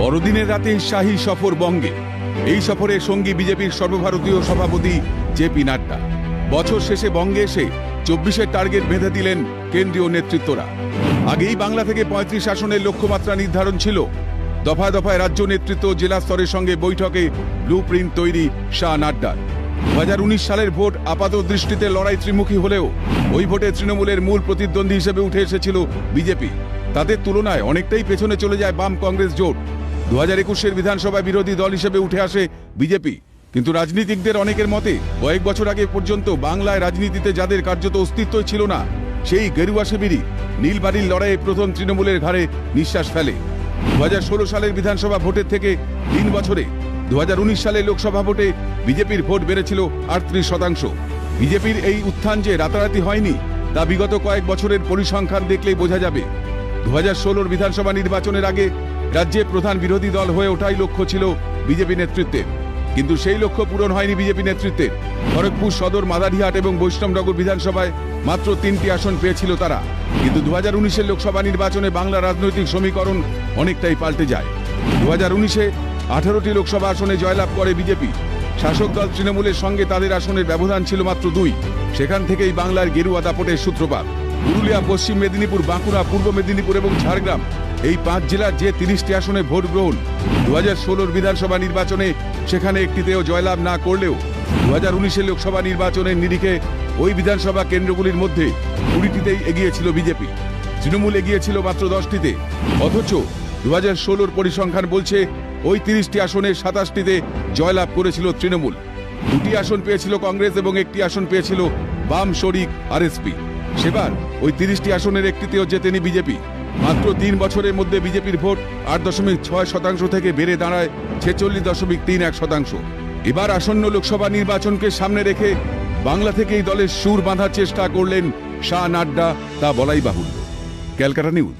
বড়দিনের রাতে শাহী সফর বঙ্গে। এই সফরে সঙ্গী বিজেপির সর্বভারতীয় সভাপতি জেপি নাড্ডা। বছর শেষে বঙ্গে এসে চব্বিশের টার্গেট বেঁধে দিলেন কেন্দ্রীয় নেতৃত্বরা। আগেই বাংলা থেকে পঁয়ত্রিশ আসনের লক্ষ্যমাত্রা নির্ধারণ ছিল। দফায় দফায় রাজ্য নেতৃত্ব জেলা স্তরের সঙ্গে বৈঠকে ব্লু প্রিন্ট তৈরি শাহ নাড্ডার দু হাজার উনিশ সালের ভোট আপাত দৃষ্টিতে লড়াই ত্রিমুখী হলেও, ওই ভোটে তৃণমূলের মূল প্রতিদ্বন্দ্বী হিসেবে উঠে এসেছিল বিজেপি। তাদের তুলনায় অনেকটাই পেছনে চলে যায় বাম কংগ্রেস জোট। দু হাজার একুশের বিধানসভায় বিরোধী দল হিসেবে উঠে আসে বিজেপি। কিন্তু রাজনীতিকদের অনেকের মতে, কয়েক বছর আগে পর্যন্ত বাংলায় রাজনীতিতে যাদের কার্যত অস্তিত্বই ছিল না, সেই গেরুয়া শিবিরই নীলবাড়ির লড়াইয়ে প্রথম তৃণমূলের ঘাড়ে নিঃশ্বাস ফেলে। দু হাজার ষোলো সালের বিধানসভা ভোটের থেকে তিন বছরে দু সালে লোকসভা ভোটে বিজেপির ভোট বেড়েছিল আটত্রিশ শতাংশ। বিজেপির এই উত্থান যে রাতারাতি হয়নি, তা বিগত কয়েক বছরের পরিসংখ্যান দেখলেই বোঝা যাবে। দু হাজার বিধানসভা নির্বাচনের আগে রাজ্যে প্রধান বিরোধী দল হয়ে ওঠাই লক্ষ্য ছিল বিজেপি নেতৃত্বের। কিন্তু সেই লক্ষ্য পূরণ হয়নি বিজেপি নেতৃত্বের। খড়গপুর সদর, মাদারিহাট এবং বৈষ্ণবনগর বিধানসভায় মাত্র তিনটি আসন পেয়েছিল তারা। কিন্তু দু হাজার উনিশের লোকসভা নির্বাচনে বাংলা রাজনৈতিক সমীকরণ অনেকটাই পাল্টে যায়। দু হাজার উনিশে আঠারোটি লোকসভা আসনে জয়লাভ করে বিজেপি। শাসক দল তৃণমূলের সঙ্গে তাদের আসনের ব্যবধান ছিল মাত্র দুই। সেখান থেকেই বাংলার গেরুয়া দাপটের সূত্রপাত। পুরুলিয়া, পশ্চিম মেদিনীপুর, বাঁকুড়া, পূর্ব মেদিনীপুর এবং ঝাড়গ্রাম। এই পাঁচ জেলার যে তিরিশটি আসনে ভোট গ্রহণ দু হাজার ষোলোর বিধানসভা নির্বাচনে সেখানে একটিতেও জয়লাভ না করলেও দু হাজার উনিশের লোকসভা নির্বাচনের নিরিখে ওই বিধানসভা কেন্দ্রগুলির মধ্যে কুড়িটিতেই এগিয়েছিল বিজেপি। তৃণমূল এগিয়েছিল মাত্র দশটিতে। অথচ দু হাজার ষোলোর পরিসংখ্যান বলছে ওই তিরিশটি আসনে সাতাশটিতে জয়লাভ করেছিল তৃণমূল। দুটি আসন পেয়েছিল কংগ্রেস এবং একটি আসন পেয়েছিল বাম শরিক আরএসপি। সেবার ওই তিরিশটি আসনের একটিতেও জেতেনি বিজেপি। মাত্র তিন বছরের মধ্যে বিজেপির ভোট আট দশমিক ছয় শতাংশ থেকে বেড়ে দাঁড়ায় ছেচল্লিশ দশমিক তিন এক শতাংশ। এবার আসন্ন লোকসভা নির্বাচনকে সামনে রেখে বাংলা থেকেই দলের সুর বাঁধার চেষ্টা করলেন শাহ নাড্ডা, তা বলাই বাহুল্য। Calcutta news.